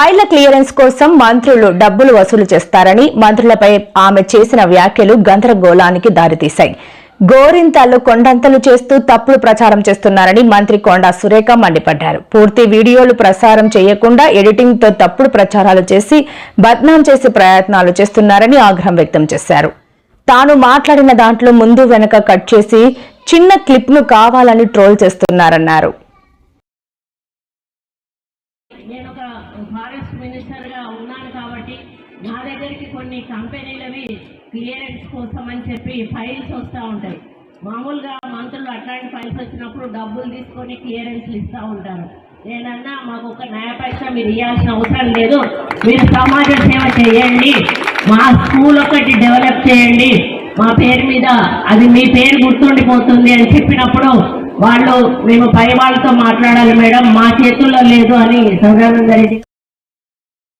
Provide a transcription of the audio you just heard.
ఫైళ్ళ clearance కోసం మంత్రులు డబ్బులు వసూలు చేస్తారని మంత్రులపై ఆమె చేసిన వ్యాఖ్యలు గందరగోళానికి దారితీశాయి. గోరింతాలు కొండంతలు చేస్తూ తప్పుడు ప్రచారం చేస్తున్నారని మంత్రి కొండా సురేఖ మండిపడ్డారు. పూర్తి వీడియోలు ప్రసారం చేయకుండా ఎడిటింగ్తో తప్పుడు ప్రచారాలు చేసి బద్నాం చేసే ప్రయత్నాలు చేస్తున్నారని ఆగ్రహం వ్యక్తం చేశారు. తాను మాట్లాడిన దాంట్లో ముందు వెనక కట్ చేసి చిన్న క్లిప్ను కావాలని ట్రోల్ చేస్తున్నారన్నారు. నేను ఒక ఫారెస్ట్ మినిస్టర్గా ఉన్నాను కాబట్టి నా దగ్గరికి కొన్ని కంపెనీలవి క్లియరెన్స్ కోసం అని చెప్పి ఫైల్స్ వస్తూ ఉంటాయి. మామూలుగా మంత్రులు అట్లాంటి ఫైల్స్ వచ్చినప్పుడు డబ్బులు తీసుకొని క్లియరెన్స్లు ఇస్తూ ఉంటారు. నేనన్నా మాకు ఒక న్యాయ మీరు ఇవ్వాల్సిన అవసరం లేదు. మీరు సమాజ సేవ చేయండి. మా స్కూల్ ఒకటి డెవలప్ చేయండి. మా పేరు మీద అది మీ పేరు గుర్తుండిపోతుంది అని చెప్పినప్పుడు వాళ్ళు మేము పై వాళ్ళతో మాట్లాడాలి మేడం. మా చేతుల్లో లేదు అని సదానంద రెడ్డి